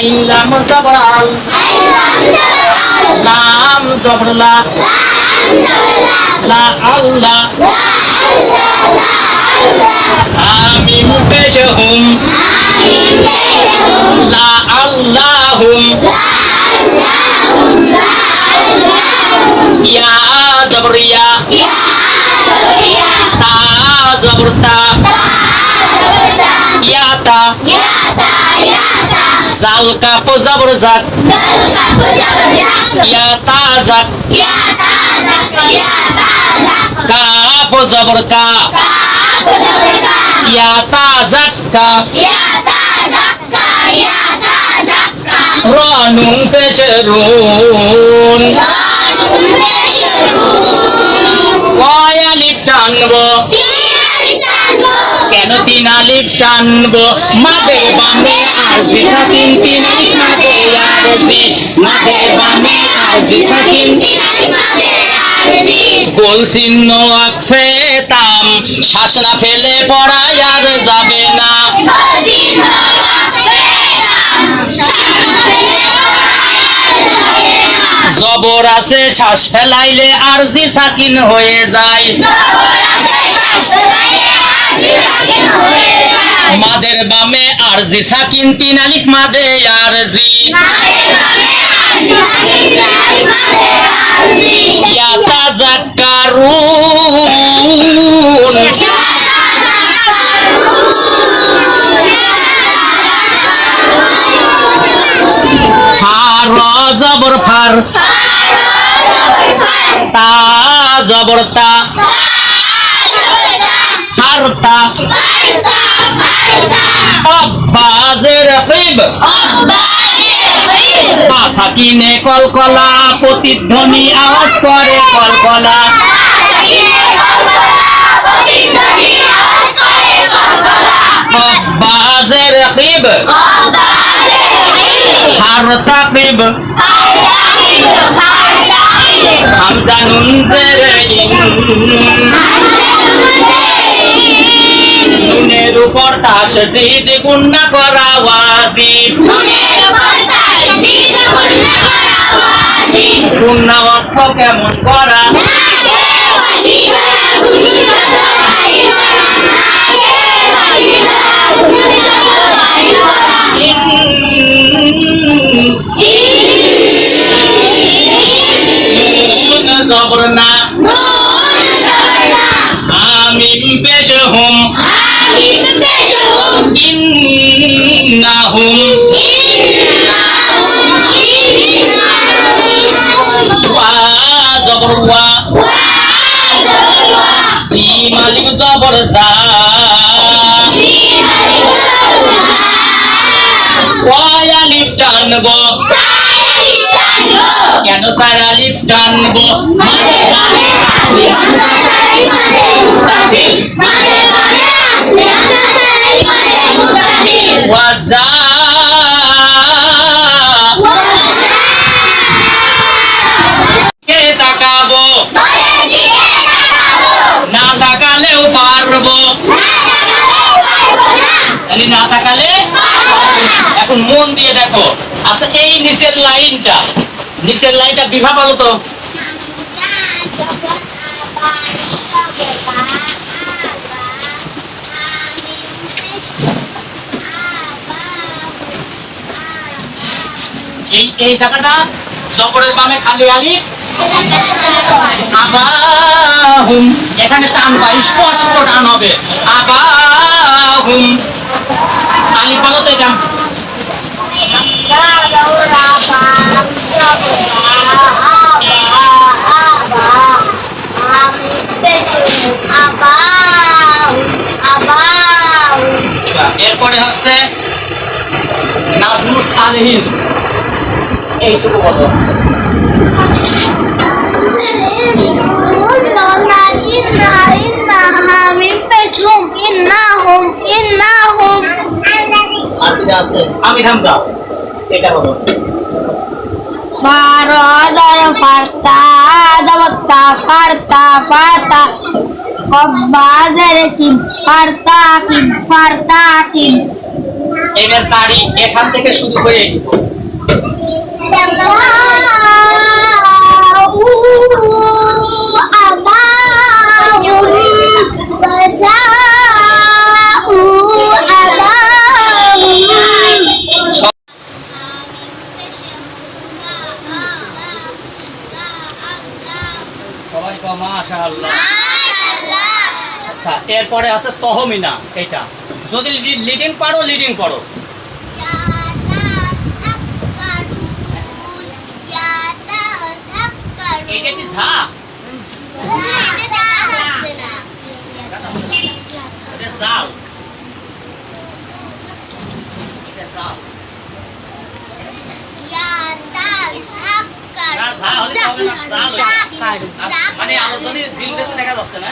আইন লাম জবর আল লাম জবর লা লা আল্লাহ। আমিম পেশ হুম লা আল্লাহুম। ইয়া জাল কাপ জবর জাক ইয়া তা জাক কাপ জবর কা ইয়া তা জাক কা রনুন পেশ রুন কয় আলিফ টানবো কেন আলিফ টানবো। বামে আরজি সাকিন মাদে আরজি। মাদের বামে আরজি সাকিন চিহ্ন আঁকফে তাম শ্বাস ফেলে পড়ায় আর যাবে না। জবর আছে, শ্বাস ফেলাইলে আরজি সাকিন হয়ে যায়। মাদের বামে আরজি সাকিন তিন আলিফ মাদে আরজি। ইয়াতা ফার। তা জবর তা ফার তা আব্বাজের রিব সাকিনে কলকলা প্রতিধ্বনি আওয়াজ করে কলকলা আব্বাজের রিব হার তাকিব হামজা নুন জেরে উপর তাসদিদ গুন্না করা ওয়াজিব। গুন্না অর্থ কেমন করা? ইন্নাহুম ওয়া জবর ওয়া সিম আলিফ জবর জা ওয়া আলিফ টানবো কেন স্যার আলিফ টানবো ওয়াজা তাহলে না তাকালে? এখন মন দিয়ে দেখো। আচ্ছা এই নিচের লাইনটা। নিচের লাইনটা বিভা বলো তো। এই এই জায়গাটা জবরের বামে খালি আলি আবাহুম এখানে টান বা স্পষ্ট টান হবে। আবাহুম। আলি বলো তো এটা। আচ্ছা, এরপরে হচ্ছে নাজমুস সালেহীন। এইটুকু বলো। আছে আমি হামজা এটা বলো Faradar farta dawatta farta farta Qabbazar kim farta kim farta kim এবার তারি এখান থেকে শুরু করে সবাই আচ্ছা এরপরে আছে তহমিনা এটা যদি লিডিং পারো লিডিং করো। এটা কি ঝা? এটা জাল। এটা জাল। না ঝা হলে হবে না জাল হবে। আর মানে আলোচনী দিল দেশে দেখা যাচ্ছে না।